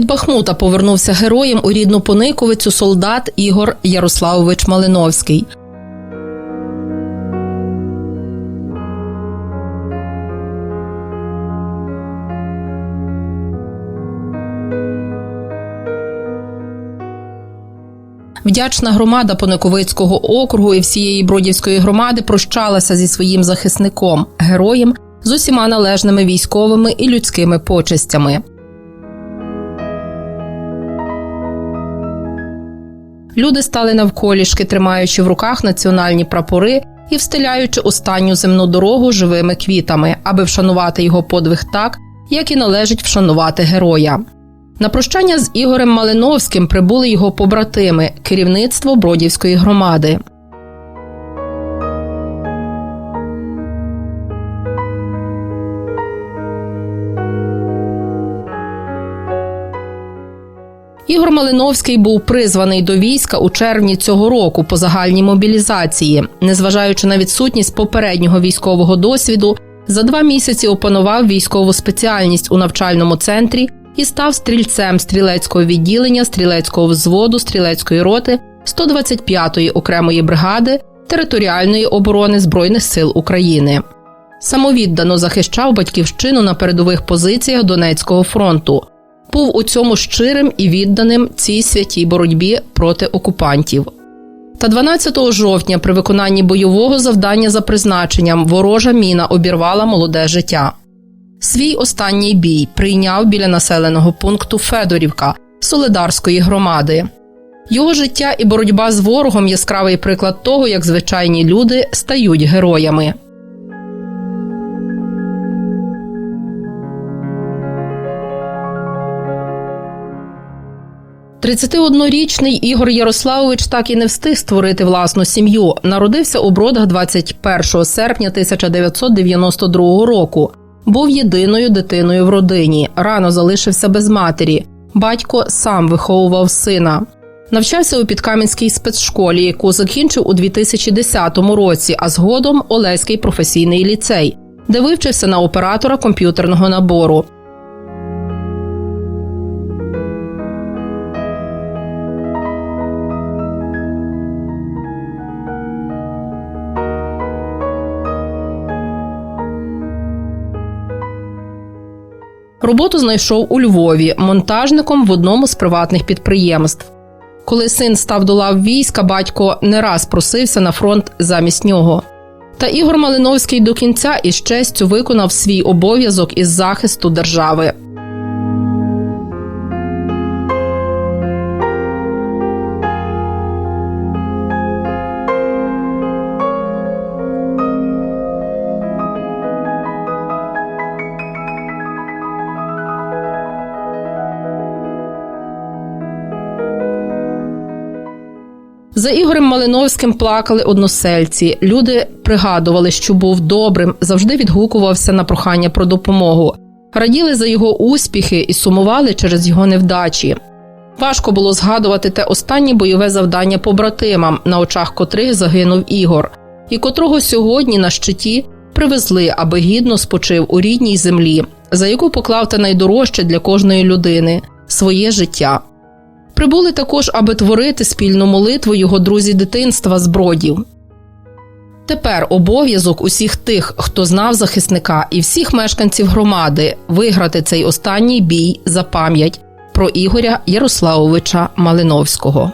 З-під Бахмута повернувся героєм у рідну Пониковицю солдат Ігор Ярославович Малиновський. Вдячна громада Пониковицького округу і всієї Бродівської громади прощалася зі своїм захисником, героєм з усіма належними військовими і людськими почестями. Люди стали навколішки, тримаючи в руках національні прапори і встиляючи останню земну дорогу живими квітами, аби вшанувати його подвиг так, як і належить вшанувати героя. На прощання з Ігорем Малиновським прибули його побратими, керівництво Бродівської громади. Ігор Малиновський був призваний до війська у червні цього року по загальній мобілізації. Незважаючи на відсутність попереднього військового досвіду, за два місяці опанував військову спеціальність у навчальному центрі і став стрільцем стрілецького відділення, стрілецького взводу, стрілецької роти 125-ї окремої бригади територіальної оборони Збройних сил України. Самовіддано захищав батьківщину на передових позиціях Донецького фронту. Був у цьому щирим і відданим цій святій боротьбі проти окупантів. Та 12 жовтня при виконанні бойового завдання за призначенням ворожа міна обірвала молоде життя. Свій останній бій прийняв біля населеного пункту Федорівка Солидарської громади. Його життя і боротьба з ворогом яскравий приклад того, як звичайні люди стають героями. Тридцятиоднорічний Ігор Ярославович так і не встиг створити власну сім'ю. Народився у Бродах 21 серпня 1992 року. Був єдиною дитиною в родині. Рано залишився без матері. Батько сам виховував сина. Навчався у Підкам'янській спецшколі, яку закінчив у 2010 році, а згодом Олеський професійний ліцей, де вивчився на оператора комп'ютерного набору. Роботу знайшов у Львові монтажником в одному з приватних підприємств. Коли син став до лав війська, батько не раз просився на фронт замість нього. Та Ігор Малиновський до кінця із честю виконав свій обов'язок із захисту держави. За Ігорем Малиновським плакали односельці. Люди пригадували, що був добрим, завжди відгукувався на прохання про допомогу. Раділи за його успіхи і сумували через його невдачі. Важко було згадувати те останнє бойове завдання побратимам, на очах котрих загинув Ігор, і котрого сьогодні на щиті привезли, аби гідно спочив у рідній землі, за яку поклав те найдорожче для кожної людини своє життя. Прибули також, аби творити спільну молитву його друзі дитинства з бродів. Тепер обов'язок усіх тих, хто знав захисника, і всіх мешканців громади виграти цей останній бій за пам'ять про Ігоря Ярославовича Малиновського.